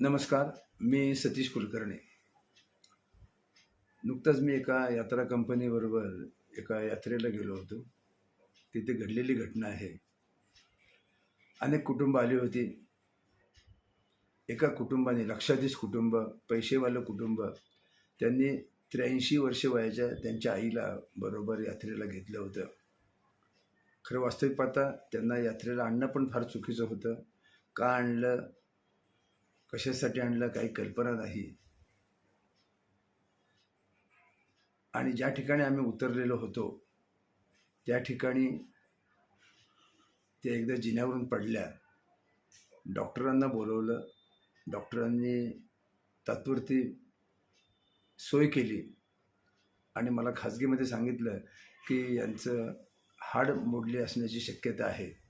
नमस्कार मी सतीश कुलकर्णी. नुकताच मी एका यात्रा कंपनीबरोबर एका यात्रेला गेलो होतो. तिथे घडलेली घटना आहे. अनेक कुटुंब आली होती. एका कुटुंबाने लक्षाधीश कुटुंब पैसेवालं कुटुंब त्यांनी त्र्याऐंशी वर्ष वयाच्या त्यांच्या आईला बरोबर यात्रेला घेतलं होतं. खरं वास्तविक पाहता त्यांना यात्रेला आणणं पण फार चुकीचं होतं. का आणलं? कशासाठी आणलं काही कल्पना नाही. आणि ज्या ठिकाणी आम्ही उतरलेलो होतो त्या ठिकाणी ते एकदा जिन्यावरून पडल्या. डॉक्टरांना बोलवलं. डॉक्टरांनी तात्पुरती सोय केली. आणि मला खाजगीमध्ये सांगितलं की यांचं हाड मोडले असण्याची शक्यता आहे.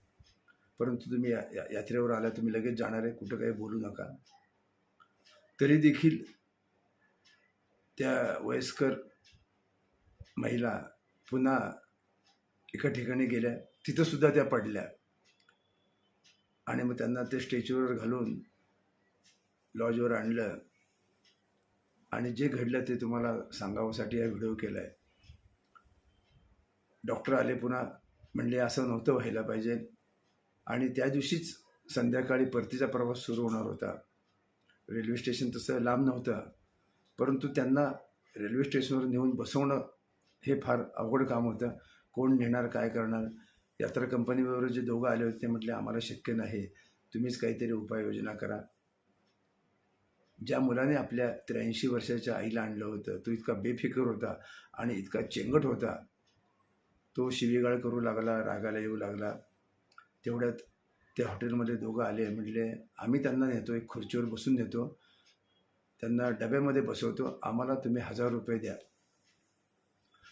परंतु तुम्ही या या- यात्रेवर आला तुम्ही लगेच जाणार आहे कुठं काही बोलू नका. तरी देखील त्या वयस्कर महिला पुन्हा एका ठिकाणी गेल्या. तिथंसुद्धा त्या पडल्या. आणि मग त्यांना ते स्टेचवर घालून लॉजवर आणलं. आणि जे घडलं ते तुम्हाला सांगावासाठी हा व्हिडिओ केला आहे डॉक्टर आले पुन्हा म्हणले असं नव्हतं व्हायला पाहिजे. आणि त्या दिवशीच संध्याकाळी परतीचा प्रवास सुरू होणार होता. रेल्वे स्टेशन तसं लांब नव्हतं परंतु त्यांना रेल्वे स्टेशनवर नेऊन बसवणं हे फार अवघड काम होतं. कोण नेणार काय करणार? यात्रा कंपनीबरोबर जे दोघं आले होते ते म्हटले आम्हाला शक्य नाही. तुम्हीच काहीतरी उपाययोजना करा. ज्या मुलाने आपल्या त्र्याऐंशी वर्षाच्या आईला आणलं होतं तो इतका बेफिकर होता आणि इतका चेंगट होता. तो शिवीगाळ करू लागला रागाला येऊ लागला. तेवढ्यात ते हॉटेलमध्ये दोघं आले म्हटले आम्ही त्यांना नेतो एक खुर्चीवर बसून नेतो. त्यांना डब्यामध्ये बसवतो. आम्हाला तुम्ही हजार रुपये द्या.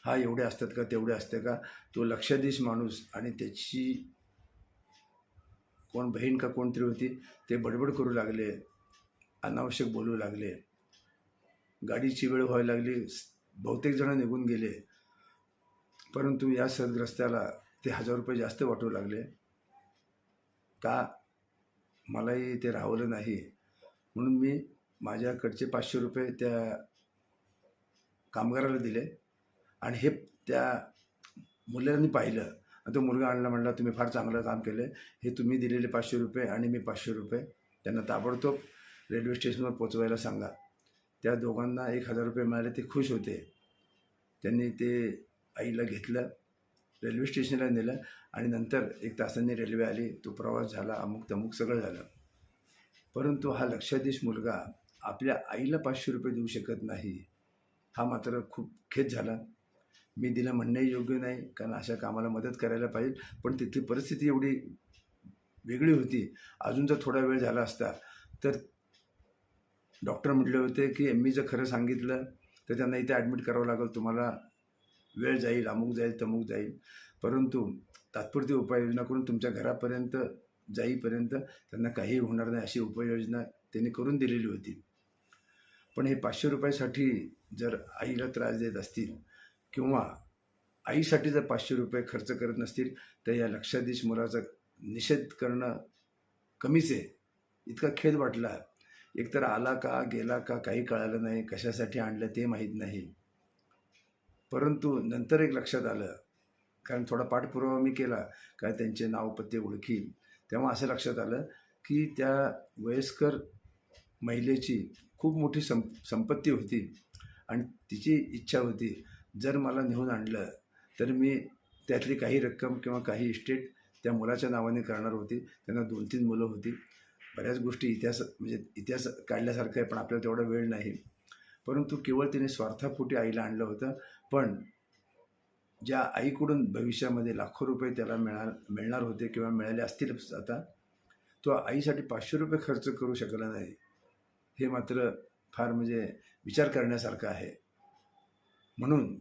हा एवढे असतात का? तेवढे असते का? तो लक्षाधीश माणूस आणि त्याची कोण बहीण का कोणतरी होती ते बडबड करू लागले अनावश्यक बोलू लागले. गाडीची वेळ व्हायला लागली बहुतेक जण निघून गेले. परंतु या सदग्रस्त्याला ते हजार रुपये जास्त वाटू लागले. का मलाही ते राहवलं नाही. म्हणून मी माझ्याकडचे पाचशे रुपये त्या कामगाराला दिले आणि हे त्या मुलांनी पाहिलं. आणि तो मुलगा आणला म्हणला तुम्ही फार चांगलं काम केलं. हे तुम्ही दिलेले पाचशे रुपये आणि मी पाचशे रुपये. त्यांना ताबडतोब रेल्वे स्टेशनवर पोचवायला सांगा. त्या दोघांना एक हजार रुपये मिळाले ते खुश होते. त्यांनी ते आईला घेतलं. रेल्वे स्टेशनला नेलं आणि नंतर एक तासांनी रेल्वे आली. तो प्रवास झाला अमुक तमुक सगळं झालं. परंतु हा लक्षाधीश मुलगा आपल्या आईला पाचशे रुपये देऊ शकत नाही हा मात्र खूप खेद झाला. मी दिलं म्हणणंही योग्य नाही कारण अशा कामाला मदत करायला पाहिजे. पण तिथली परिस्थिती एवढी वेगळी होती. अजून जर थोडा वेळ झाला असता तर डॉक्टर म्हटले होते की मी जर खरं सांगितलं तर त्यांना इथे ॲडमिट करावं लागेल. तुम्हाला वेळ जाईल अमुक जाईल तमुक जाईल. परंतु तात्पुरती उपाययोजना करून तुमच्या घरापर्यंत जाईपर्यंत त्यांना काही होणार नाही अशी उपाययोजना त्यांनी करून दिलेली होती. पण हे पाचशे रुपयासाठी जर आईला त्रास देत असतील किंवा आईसाठी जर पाचशे रुपये खर्च करत नसतील तर या लक्षाधीश मुलाचा निषेध करणं कमीच आहे. इतका खेद वाटला. एकतर आला का गेला का काही कळालं नाही कशासाठी आणलं ते माहीत नाही. परंतु नंतर एक लक्षात आलं कारण थोडा पाठपुरावा मी केला काय त्यांचे नाव पत्ते ओळखील तेव्हा असं लक्षात आलं की त्या वयस्कर महिलेची खूप मोठी सं संपत्ती होती आणि तिची इच्छा होती जर मला नेऊन आणलं तर मी त्यातली काही रक्कम किंवा काही इस्टेट त्या मुलाच्या नावाने करणार होती त्यांना दोन तीन मुलं होती. बऱ्याच गोष्टी इतिहास म्हणजे इतिहास काढल्यासारखं आहे पण आपल्याला तेवढा वेळ नाही. परंतु केवळ तिने स्वार्थापोटी आईला आणलं होतं. पण ज्या आईकडून भविष्यामध्ये लाखो रुपये त्याला मिळणार मिळणार होते किंवा मिळाले असतीलच आता तो आईसाठी पाचशे रुपये खर्च करू शकला नाही. हे मात्र फार म्हणजे विचार करण्यासारखं आहे. म्हणून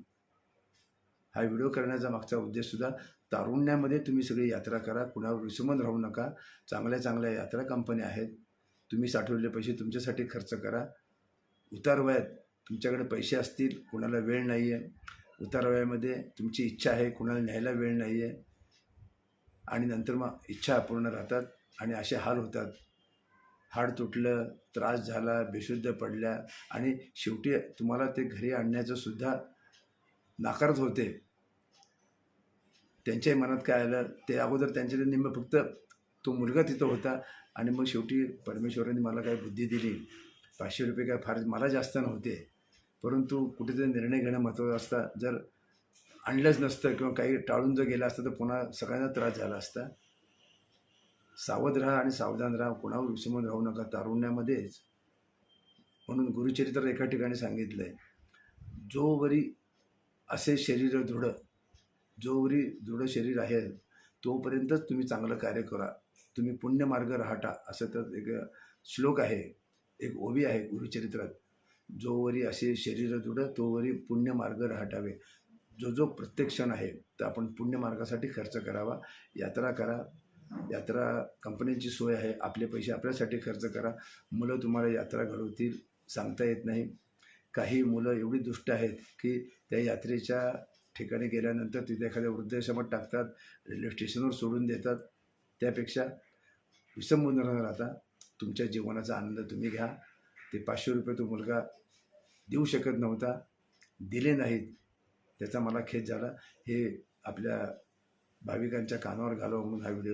हा व्हिडिओ करण्याचा मागचा उद्देशसुद्धा तारुण्यामध्ये तुम्ही सगळी यात्रा करा. कुणावर विसमन राहू नका. चांगल्या चांगल्या यात्रा कंपन्या आहेत. तुम्ही साठवलेले पैसे तुमच्यासाठी खर्च करा. उतारवयात. तुमच्याकडे पैसे असतील कुणाला वेळ नाही आहे उतारवयामध्ये तुमची इच्छा आहे कुणाला न्यायला वेळ नाही आहे आणि नंतर मग इच्छा अपूर्ण राहतात आणि असे हाल होतात. हाड तुटलं त्रास झाला बेशुद्ध पडल्या आणि शेवटी तुम्हाला ते घरी आणण्याचं सुद्धा नाकारत होते. त्यांच्याही मनात काय आलं? ते अगोदर त्यांच्या निम्म फक्त तो मुलगा तिथं होता आणि मग शेवटी परमेश्वरांनी मला काय बुद्धी दिली. पाचशे रुपये काय फार मला जास्त नव्हते. परंतु कुठेतरी निर्णय घेणं महत्त्वाचं असतं. जर आणलंच नसतं किंवा काही टाळून जर गेलं असतं तर पुन्हा सगळ्यांना त्रास झाला असता. सावध राहा आणि सावधान राहा. कोणावर विसंबून राहू नका. तारुण्यामध्येच. म्हणून गुरुचरित्र एका ठिकाणी सांगितलं आहे जोवरी असे शरीर दृढ जोवरी दृढ शरीर आहे तोपर्यंतच तुम्ही चांगलं कार्य करा. तुम्ही पुण्यमार्ग राहता. असं तर एक श्लोक आहे. एक ओवी आहे गुरुचरित्रात. जोवरी असे शरीर दृढ तोवरी पुण्यमार्ग राहटावे. जो जो प्रत्येक क्षण आहे तर आपण पुण्यमार्गासाठी खर्च करावा. यात्रा करा. यात्रा कंपनीची सोय आहे. आपले पैसे आपल्यासाठी खर्च करा. मुलं तुम्हाला यात्रा घडवतील सांगता येत नाही. काही मुलं एवढी दुष्ट आहेत की त्या यात्रेच्या ठिकाणी गेल्यानंतर तिथे एखाद्या वृद्धाश्रमात टाकतात रेल्वे स्टेशनवर सोडून देतात. त्यापेक्षा विसंबून न राहता तुमच्या जीवनाचा आनंद तुम्ही घ्या. ते पाचशे रुपये तो मुलगा देऊ शकत नव्हता. दिले नाहीत. त्याचा मला खेद झाला. हे आपल्या भाविकांच्या कानावर घालावं म्हणून हा व्हिडिओ